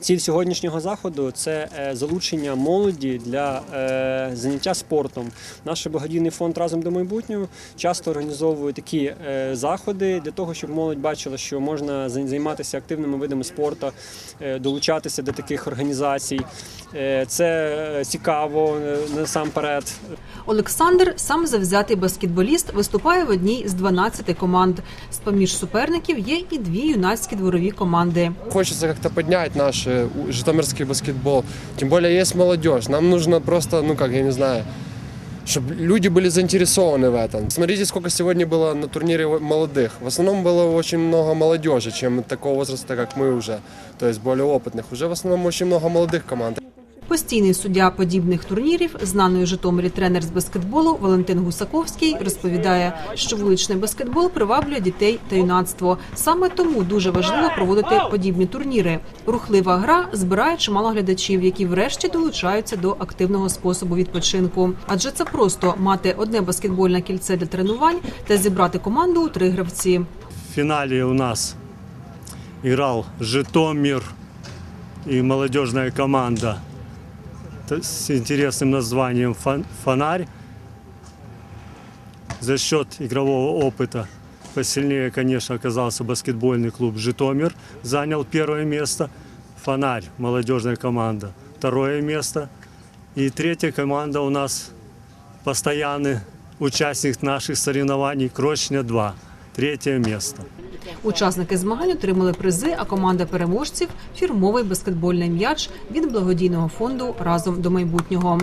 Ціль сьогоднішнього заходу це е, залучення молоді для е, заняття спортом. Наш благодійний фонд разом до майбутнього часто організовує такі е, заходи для того, щоб молодь бачила, що можна займатися активними видами спорту, долучатися до таких організацій. Це цікаво насамперед. Олександр, сам завзятий баскетболіст, виступає в одній з 12 команд. З поміж суперників є і дві юнацькі дворові команди. Хочется как-то поднять наш э, у- житомирский баскетбол. Тем более есть молодежь. Нам нужно просто, ну как, я не знаю, чтобы люди были заинтересованы в этом. Смотрите, сколько сегодня было на турнире молодых. В основном было очень много молодежи, чем такого возраста, как мы уже, то есть более опытных. Уже в основном очень много молодых команд. Постійний суддя подібних турнірів, знаний у Житомирі тренер з баскетболу Валентин Гусаковський, розповідає, що вуличний баскетбол приваблює дітей та юнацтво. Саме тому дуже важливо проводити подібні турніри. Рухлива гра збирає чимало глядачів, які врешті долучаються до активного способу відпочинку. Адже це просто мати одне баскетбольне кільце для тренувань та зібрати команду у три гравці. В финале у нас играл Житомир и молодежная команда с интересным названием «Фон- «Фонарь». За счет игрового опыта посильнее, конечно, оказался баскетбольный клуб «Житомир». Занял первое место. «Фонарь» – молодежная команда. Второе место. И третья команда у нас постоянный участник наших соревнований «Крочня-2». Третье место. Учасники змагань отримали призи, а команда переможців фірмовий баскетбольний м'яч від благодійного фонду разом до майбутнього.